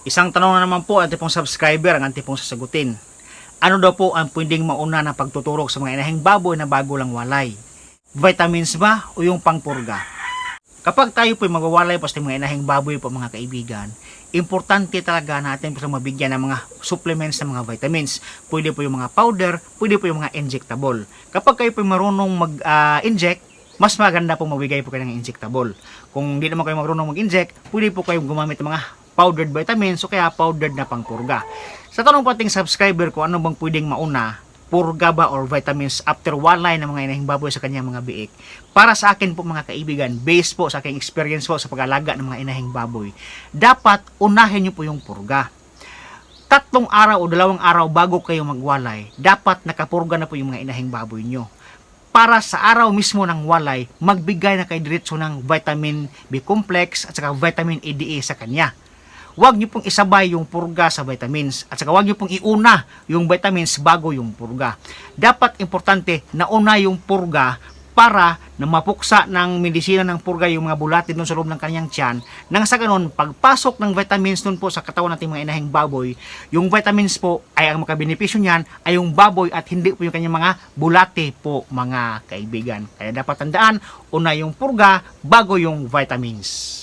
Isang tanong na naman po ang pong subscriber ang ating pong sasagutin. Ano daw po ang pwedeng mauna na pagtuturok sa mga inahing baboy na bago lang walay? Vitamins ba o yung pangpurga? Kapag tayo po magwawalay po sa mga inahing baboy po mga kaibigan, importante talaga natin po mabigyan ng mga supplements ng mga vitamins. Pwede po yung mga powder, pwede po yung mga injectable. Kapag kayo po marunong mag-inject, mas maganda po mabigay po kayo ng injectable. Kung hindi naman kayo marunong mag-inject, pwede po kayong gumamit ng mga powdered vitamins o kaya powdered na pangpurga. Sa tanong po ating subscriber ko, ano bang pwedeng mauna? Purga ba or vitamins after walay ng mga inahing baboy sa kanyang mga biik? Para sa akin po mga kaibigan, based po sa aking experience po sa pag-alaga ng mga inahing baboy, dapat unahin nyo po yung purga tatlong araw o dalawang araw bago kayo magwalay, dapat nakapurga na po yung mga inahing baboy nyo. Para sa araw mismo ng walay, magbigay na kayo diretso ng vitamin B complex at saka vitamin ADA sa kanya. Huwag nyo pong isabay yung purga sa vitamins. At saka huwag nyo pong iuna yung vitamins bago yung purga. Dapat importante na una yung purga para na mapuksa ng medisina ng purga yung mga bulati doon sa loob ng kanyang tiyan. Nang sa ganun pagpasok ng vitamins doon po sa katawan nating mga inahing baboy yung vitamins po ay ang makabenepisyo niyan ay yung baboy at hindi po yung kanyang mga bulati po mga kaibigan. Kaya dapat tandaan una yung purga bago yung vitamins